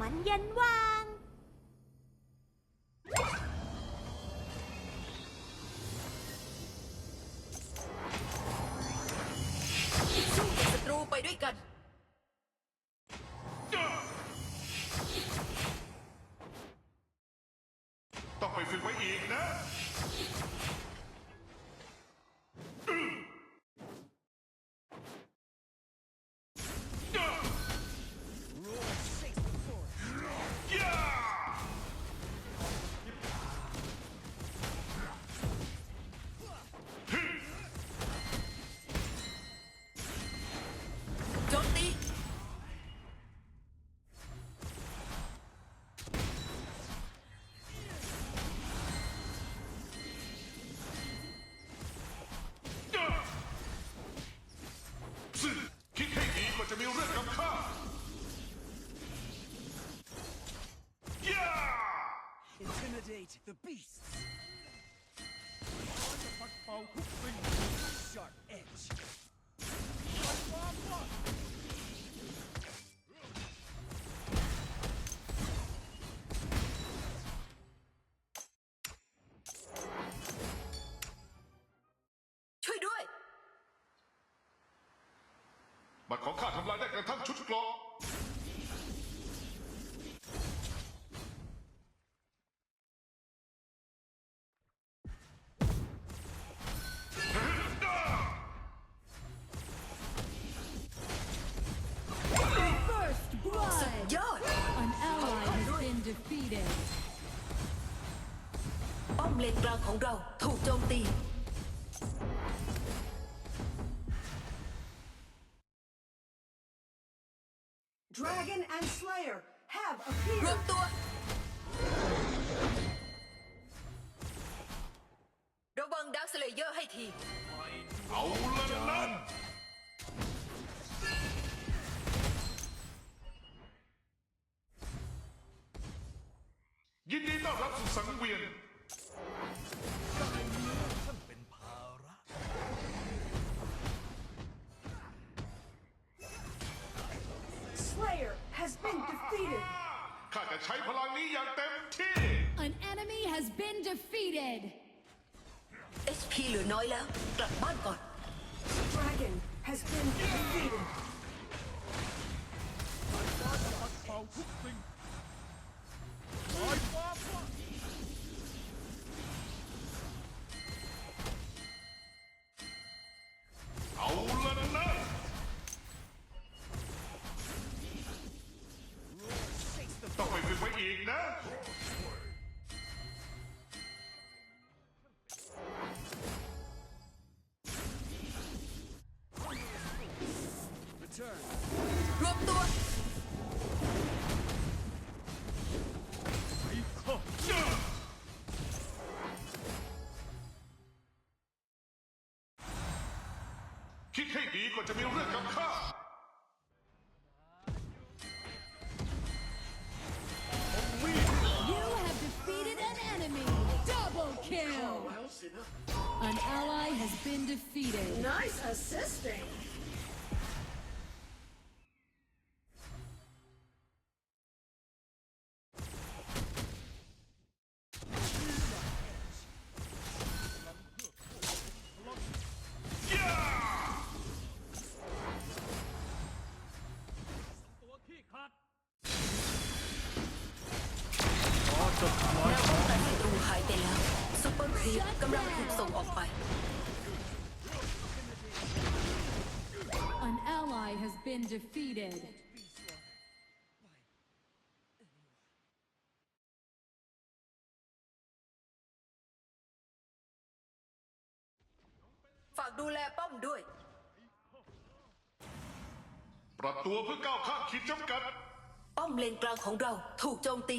มันยันวา the beasts. ปัดเป่าทุกสิ่ง Sharp edge. ช่วยด้วยบัตรของข้าทำลายได้กระทั่งชุดเกรอางของเราถูกโจมตี Dragon and Slayer have รว appeared. มตัว ระวังดักสเลเยอร์ให้ที เอาละนั่นยินดีต้อนรับสู่สังเวียน defeated. ข้าจะใช้พลังนี้อย่างเต็มที่ An enemy has been defeated. HP เหลือน้อยแล้ว กลับบ้านก่อน Dragon has been defeated. ปัดเป่าทุกสิ่ง ข้า You have defeated an enemy. Double kill. An ally has been defeated. Nice assisting. ซุปเปอร์ครีปกำลังถูกส่งออกไป An ally has been defeated. ฝากดูแลป้อมด้วย ปรับตัวเพื่อก้าวข้ามขีดจำกัด ป้อมเลนกลางของเราถูกโจมตี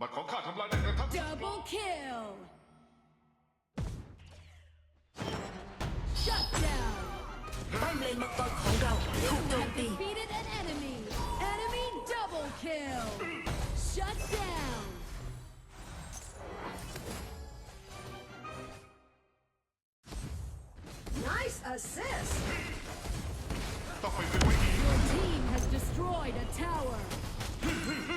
บัตรของข้าทำลายได้กระทั่ง Double kill. Shut down. ป้อมเลนมังกรของเราถูกโจมตี Defeated an enemy. Enemy double kill. Shut down. Nice assist. ต้องไปเป็นไว้อีก Your team has destroyed a tower.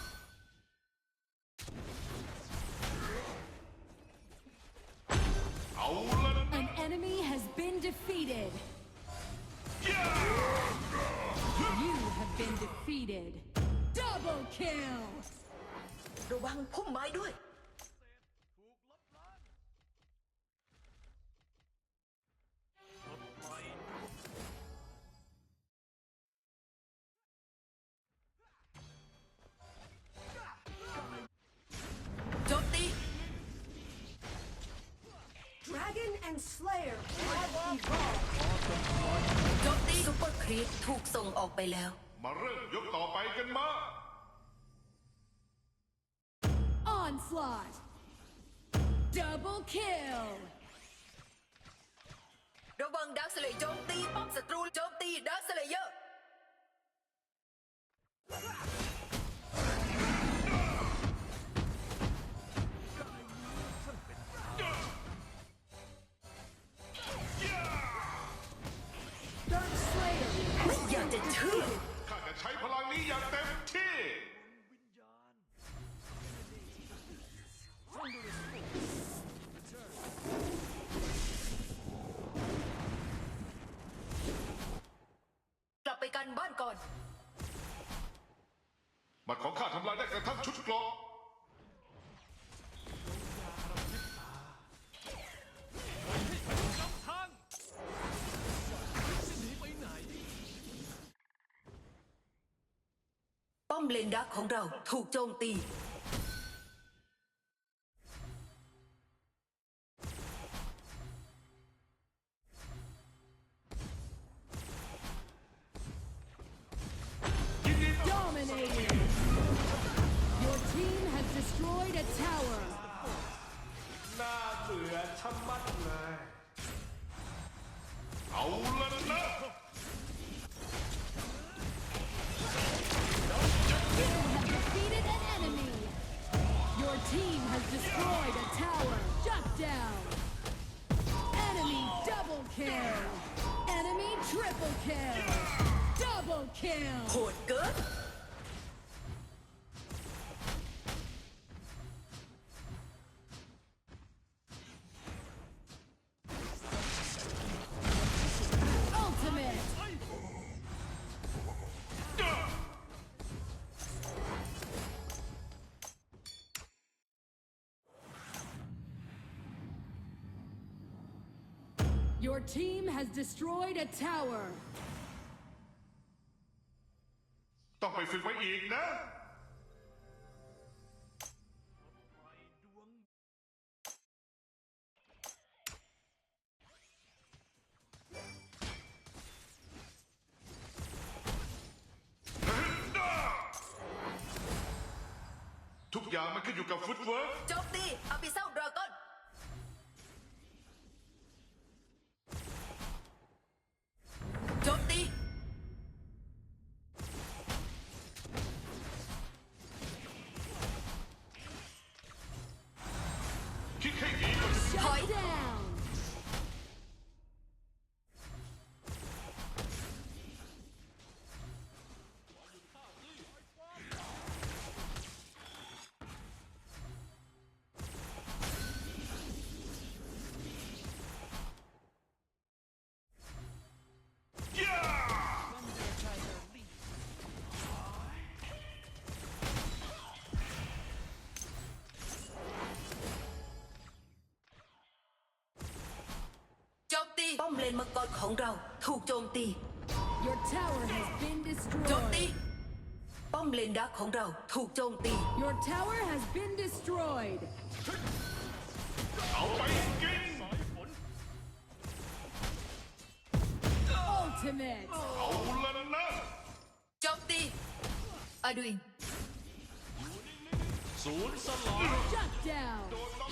An enemy has been defeated. ย่า You have been defeated. Double kill. ระวังพุ่มไม้ด้วย and Slayer have evolved. โจมตีซุปเปอร์ครีปถูกส่งออกไปแล้ว มาเริ่มยกต่อไปกันมา Onslaught. Double kill. ระวังดักสเลย์โจมตีป้อมศัตรูโจมตีดักสเลเยอร์ เลนดักของเราถูกโจมตี Dominating. Your team has destroyed a tower. น่าเบื่อชะมัดเลยเอาละนะ kill. Enemy triple kill. Double kill. โห Your team has destroyed a tower. ต้องไปฝึกไว้อีกนะ ทุกอย่างมันขึ้นอยู่กับฟุตเวิร์ก โจมตีอาบิเซลดราก้อนโจ ป้อมเลนมังกรของเราถูกโจมตี Your tower has been โจมตี destroyed. ป้อมเลนดักของเราถูกโจมตี Your tower has been destroyed. เอาไปกิน Ultimate. เอาละนะโจมตีอาดุอินศูนย์สลาย Shut down. โดนล็อก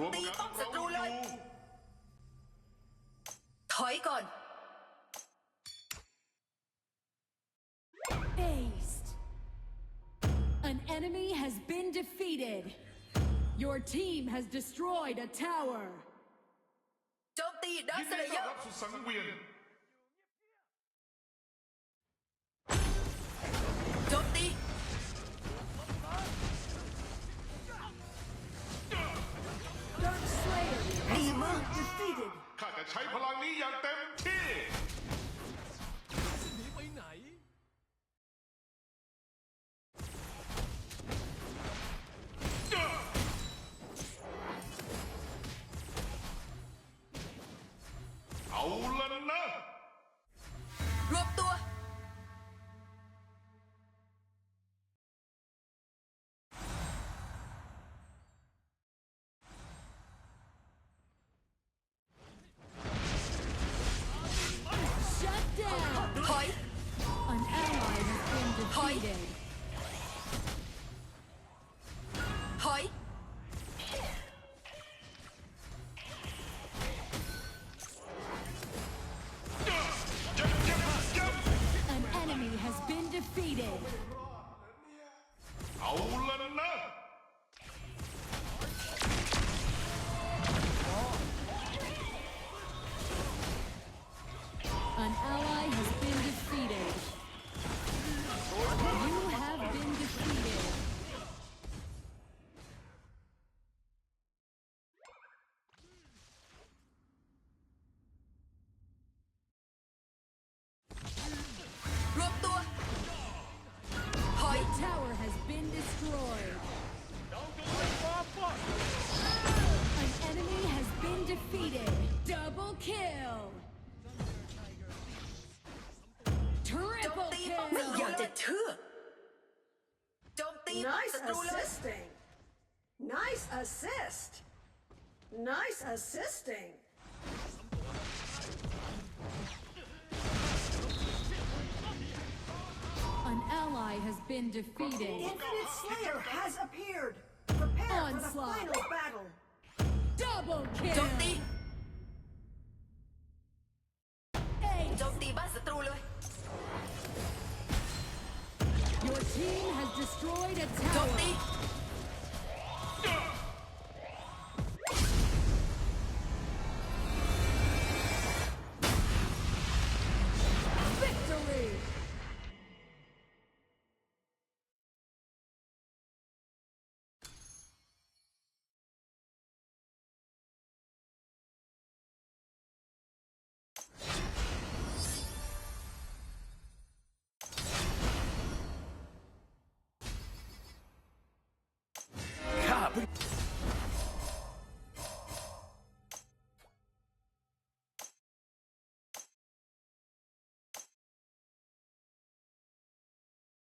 วม ตี กัน ป้อมศั เรา ตรู อ เลย ยู่ ถอยก่อน Aced. An enemy has been defeated. Your team has destroyed a tower. โจมตีดั ยิ ก น ส ดี เล ต้ เย อน อ รับสู่สังเวียน 아울렀나? Nice assisting! An ally has been defeated. Infinite Slayer has appeared. Prepare Onslaught. for the final battle. Double kill. Don't Your team has destroyed a tower. up.